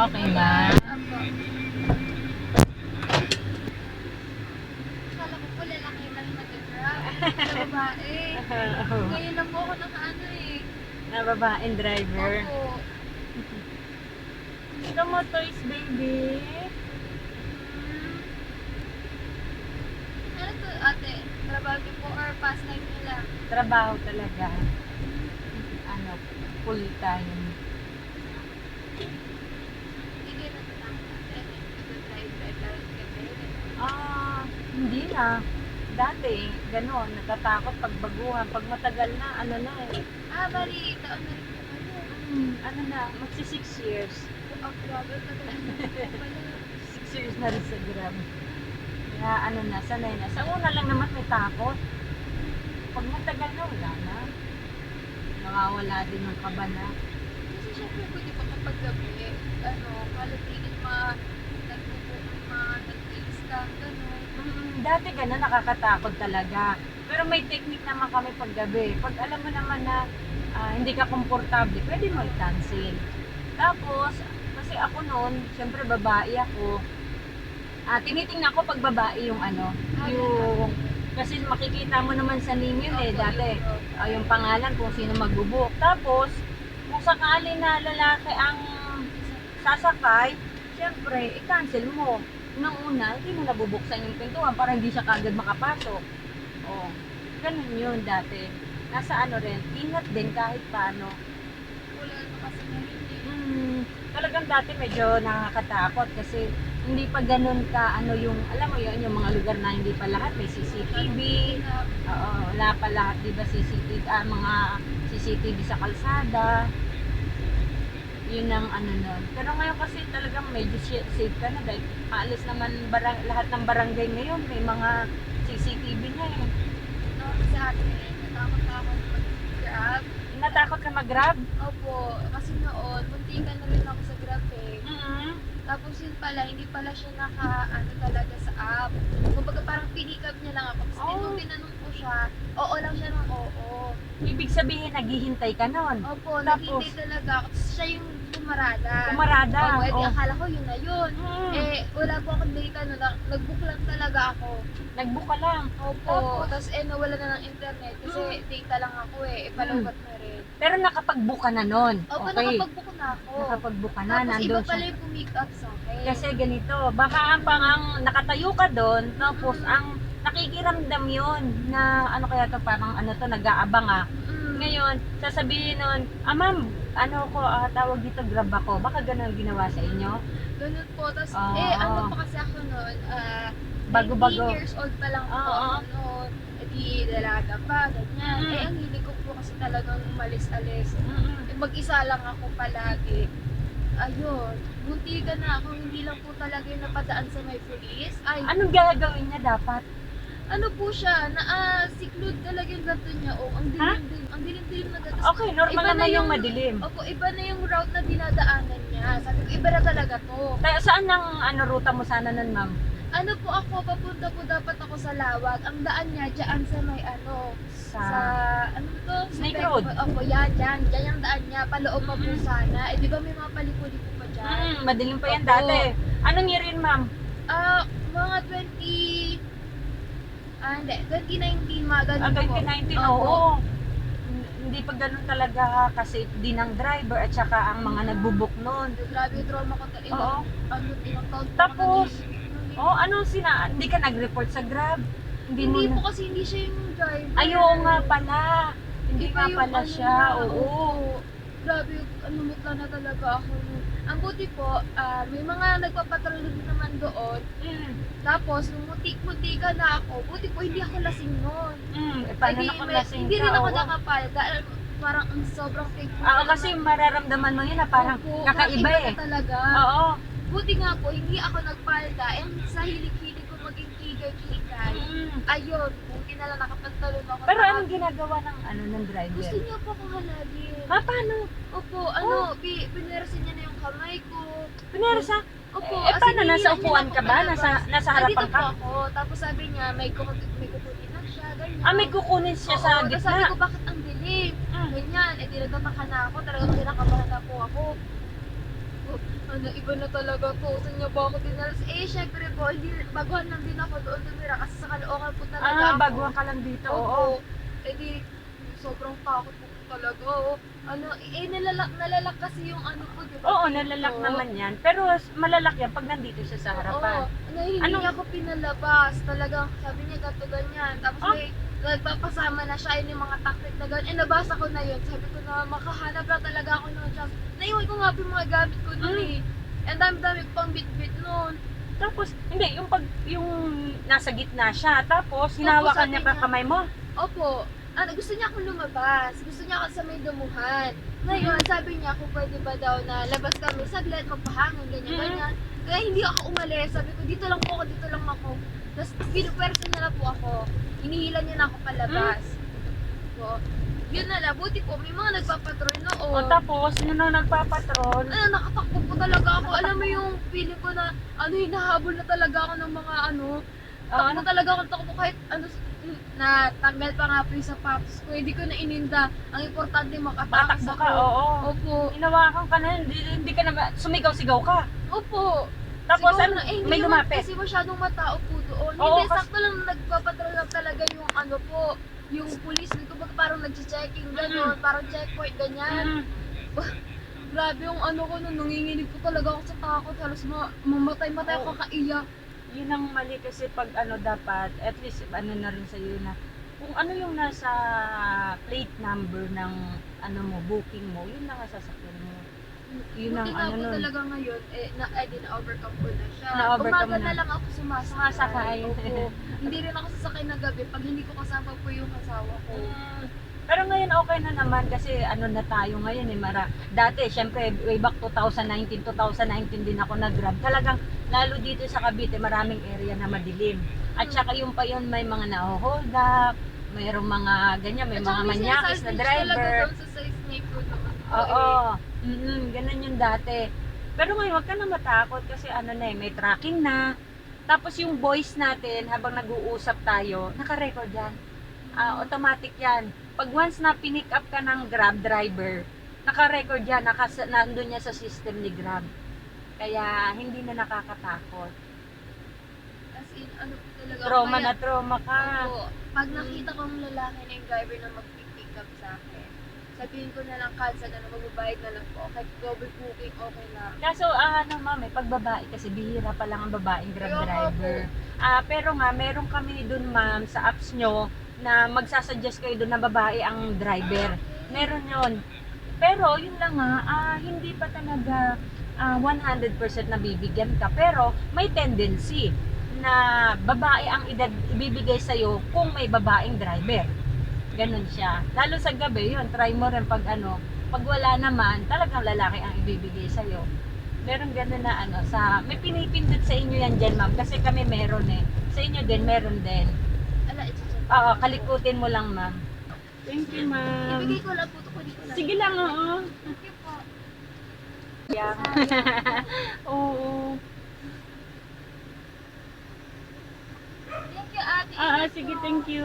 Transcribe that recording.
Okay na. Apo. Kala ko po lalaki lang nag-grab. Babae. Ngayon lang po ako nakaano eh. na babaeng driver. Opo. Gusto mo toys, baby? Ano to ate? Trabaho niyo po or pastime niyo lang? Trabaho talaga. Ano, full time. Hindi kayo natatakot ate. Nag-drive, drive, drive, drive. Ah, hindi na. Dati, gano'n, natatakot pag baguhan. Pag matagal na, ano na eh. Ah, bali, taon na rin po kayo. Hmm, ano na, magsi six years. Oh, grabe, tagal na po pala. Six years na rin sa Grab. Kaya ano na, sanay na. Sa una lang naman may takot. Pag matagal na, wala na. Nakawala din ng kaba na. Kasi syempre di ba kapag gabi, ano, kalatingin ma, nagpupo, ma, nag-iis ka, gano'n. Dati gano'n, nakakatakot talaga. Pero may technique naman kami pag gabi. Pag alam mo naman na ah, hindi ka komportable, pwede mo i-cancel. Tapos, kasi ako noon, syempre babae ako. Ah, tinitingnan ko pag babae yung ano, yung kasi makikita mo naman sa name yun eh, dati. ah, yung pangalan kung sino magbubuk. Tapos, kung sakali na lalaki ang sasakay, syempre, i-cancel mo. Nang una, hindi mo nabubuksan yung pintuan para hindi siya kagad makapasok. Oh, ganun yun dati. Nasa ano rin, ingat din kahit paano. Wala na kasi. Hmm, talagang dati medyo nakakatakot kasi hindi pa ganun ka ano yung alam mo yun yung mga lugar na hindi pa lahat may CCTV Oo, wala pa lahat, di ba, CCTV, ah, mga CCTV sa kalsada. Yun ang ano nun. Pero ngayon kasi talagang medyo safe ka na dahil paalis naman barang, lahat ng barangay ngayon, may mga CCTV na eh. no, sa akin, natakot na ako mag-grab. Natakot ka mag-grab? Opo, kasi noon, muntikan na rin ako sa grab eh. mm Tapos yun pala, hindi pala siya naka, ano talaga sa app. Kumbaga parang pinik up niya lang ako. Tapos Oh. nung tinanong ko siya, oo lang siya ng oo. Ibig sabihin, naghihintay ka nun. Opo, Tapos? naghintay talaga ako. Tapos siya yung pumarada. Kumarada. Opo, edi Oh. akala ko yun na yun. Mm. Eh, wala po akong data no, na- nag-book lang talaga ako. Nag-book ka lang. Opo, Tapos? tapos eh nawala na ng internet kasi data lang ako eh, ipalawgat na rin. Pero nakapag-book ka na nun. Opo, Okay. nakapag-book na ako. Nakapag-book ka na, Tapos iba nandun pala yung pumick up sa akin. Kasi ganito, baka ang pang ang nakatayo ka doon, tapos ang nakikiramdam yon na ano kaya to parang ano to nag-aabang ah. Mm. Ngayon, sasabihin nun, ah ma'am, ano ko, ah, tawag dito, grab ako. Baka ganun ginawa sa inyo? Ganun po. Tapos, Ah. eh, ano pa kasi ako noon, ah, Bago-bago. 19 years old pa lang po Ah, ako noon. Eh, di dalaga pa, ganyan. Mm. Eh, ang hilig ko po kasi talagang umalis-alis. Mm-mm. Eh, mag-isa lang ako palagi. Ayun, munti ka na ako, hindi lang po talaga yung napadaan sa may police. Ay, Anong gagawin niya dapat? Ano po siya, na ah, seclude talaga yung gato niya. Oh, ang Ha? dilim-dilim, ang dilim-dilim na gato. Okay, normal Iba na naman yung yung- madilim. Opo, iba na yung route na dinadaanan niya. Sabi ko, iba na talaga to. Kaya saan ang ano, ruta mo sana nun, ma'am? Ano po ako, papunta po dapat ako sa Lawag. Ang daan niya, dyan sa may ano, Sa... sa, ano to? Sa Snake Road. Opo, yan, dyan. Dyan yung daan niya, paloob pa po Mm. sana. Eh, di ba may mga paliko-liko pa dyan? Mm, madilim pa yan Opo. dati. Anong year yun, ma'am? Ah, mga 20... Ah, hindi. 2019, mga ganun Ah, po. 2019, Opo. oo. N- Hindi pa ganun talaga kasi din ng driver at saka ang mga nagbubuk noon. Grabe yung trauma ko. Ilang, Oo. ano, ilang taon po Tapos, ako nag- Oh, ano sina? Hindi ka nag-report sa Grab? Hindi, Hindi mo po na... kasi hindi siya yung driver. Ayaw nga pala. Hindi Iba nga yung pala ano siya. niya, Oo. Grabe, ano mutla na talaga ako. Ang buti po, ah, may mga nagpapatrol din naman doon. Mm. Tapos, nung mutik-muti ka na ako, buti po hindi ako lasing noon. Mm. Eh, paano Hindi, na kung may- lasing Hindi ka? rin ako Oo. nakapal. Dahil parang ang sobrang fake po. Oo, kasi mararamdaman mo yun na parang Opo, kakaiba eh. na talaga. Oo. Buti nga po, hindi ako nagpalda. Eh, sa hilig-hilig ko maging kigay-kigay. Mm. Ayun, buti na lang nakapagtalon ako. Pero anong ginagawa ng ano ng driver? Gusto niya po akong halagin. Ha, paano? Opo, ano, pi pinerasin niya na yung kamay ko. Kunyari sa... Opo, Eh, as paano? in, Nasa hinihilan upuan ka ba? palabas. Nasa, nasa Ah, harapan dito po ka? ako. Tapos sabi niya, may, kukunin, may kukunin lang siya, ganyan. Ah, may kukunin siya Oo, sa tapos sabi gitna. ko, bakit ang dilim? Mm. Ganyan, eh, di nagtataka na ako. Talagang kinakabahan na po ako. ano, iba na talaga to. Saan niya ba ako dinalas? Eh, syempre po, hindi, baguhan lang din ako doon tumira kasi sa Caloocan po talaga Ah, ako. baguhan ka lang dito. Oo. Oo. Eh di, sobrang takot po talaga. Oo. Ano, eh, nalalak, nalalak kasi yung ano po, di ba? Oo, nalalak naman yan. Pero s- malalak yan pag nandito siya sa harapan. Oo. Ano, hindi Ano? niya ako pinalabas. Talagang sabi niya gato ganyan. Tapos Ah. may nagpapasama na siya yun yung mga tactic na ganyan. Eh, nabasa ko na yun. Sabi ko na makahanap na talaga ako ng chance. Naiwan ko nga po yung mga gamit ko noon Mm. eh. And dami-dami pang bit-bit noon. Tapos, hindi, yung pag, yung nasa gitna siya. Tapos, hinawakan niya ka kamay mo. Opo. Ano, gusto niya akong lumabas. Gusto niya ako sa may dumuhan. Ngayon, sabi niya kung pwede ba daw na labas kami saglit, magpahangin, ganyan, Mhm. ganyan. Kaya hindi ako umalis. Sabi ko, dito lang po ako, dito lang ako. Tapos, pinupwersa niya na po ako. Hinihila niya na ako palabas. So, yun na lang. Buti po, may mga nagpapatrol noon. O tapos, yun na nagpapatrol. ano, nakatakbo po talaga ako. Alam mo yung feeling ko na, ano, hinahabol na talaga ako ng mga ano, Takbo talaga ako takbo kahit ano na tanggal pa nga po yung sapatos ko. Hindi ko na ininda. Ang importante makatakas Tatakbo ako. ka, oo. Opo. Hinawakan ka na, hindi, hindi ka na, sumigaw-sigaw ka. Opo. Tapos, Siguro ano, na, eh, hindi may naman lumapit. Kasi masyadong matao po doon. Oo, hindi, kasi- sakto lang nagpapatrol lang talaga yung ano po, yung police. Ko ba parang nag-checking, gano'n, parang checkpoint, ganyan. Mm. Grabe yung ano ko nun, nanginginig po talaga ako sa takot. Halos ma- mamatay-matay ako Oo. kaiyak. Yun ang mali kasi pag ano dapat, at least ano na rin sa'yo na, kung ano yung nasa plate number ng ano mo, booking mo, yun lang ang sasakyan mo. Yun ang Buti nga ano po nun. talaga ngayon, eh, na, eh, di na-overcome ko na siya. Na-overcome Umaga na. na lang ako sumasakay. Sumasakay. Opo. hindi rin ako sasakay na gabi pag hindi ko kasama po yung asawa ko. Mm. Pero ngayon okay na naman kasi ano na tayo ngayon eh mara. Dati syempre way back 2019, 2019 din ako nag-grab. Talagang lalo dito sa Cavite maraming area na madilim. At Mm. saka yung pa yun may mga na-hold up, mayroong mga ganyan, may At mga may manyakis na sinasalvage driver. talaga doon sa size neighborhood naman po Oo. Eh. Mm ganun yung dati. Pero ngayon, wag ka na matakot kasi ano na eh, may tracking na. Tapos yung voice natin, habang nag-uusap tayo, naka-record yan. Ah, automatic yan. Pag once na pinick up ka ng Grab driver, naka-record yan, nakas nandun niya sa system ni Grab. Kaya hindi na nakakatakot. As in, ano po talaga. Trauma kaya- na trauma ka. Opo. Pag nakita kong lalaki na yung driver na mag-pick up sa akin, sabihin ko na lang cancel na lang, magbabayad na lang po. Kahit double booking, okay lang. Kaso ah, ano ma'am, eh, pag babae kasi bihira pa lang ang babaeng grab nga driver. Ah, pero nga meron kami dun ma'am sa apps nyo na magsasuggest kayo dun na babae ang driver. Meron yon. Pero yun lang nga, ah, hindi pa talaga ah, 100% na bibigyan ka. Pero may tendency na babae ang idad, ibibigay sa'yo kung may babaeng driver. Ganon siya. Lalo sa gabi, yun, try mo rin pag ano, pag wala naman, talagang lalaki ang ibibigay sa'yo. Meron ganun na ano, sa, may pinipindot sa inyo yan dyan ma'am, kasi kami meron eh. Sa inyo din, meron din. Ala, i-check. Oo, kalikutin mo lang ma'am. Thank you ma'am. Ibigay ko lang po ito, ko lang. Sige lang, oo. Thank you po. Yeah. Oo. Thank you, ate. Ah, ah, sige, thank you.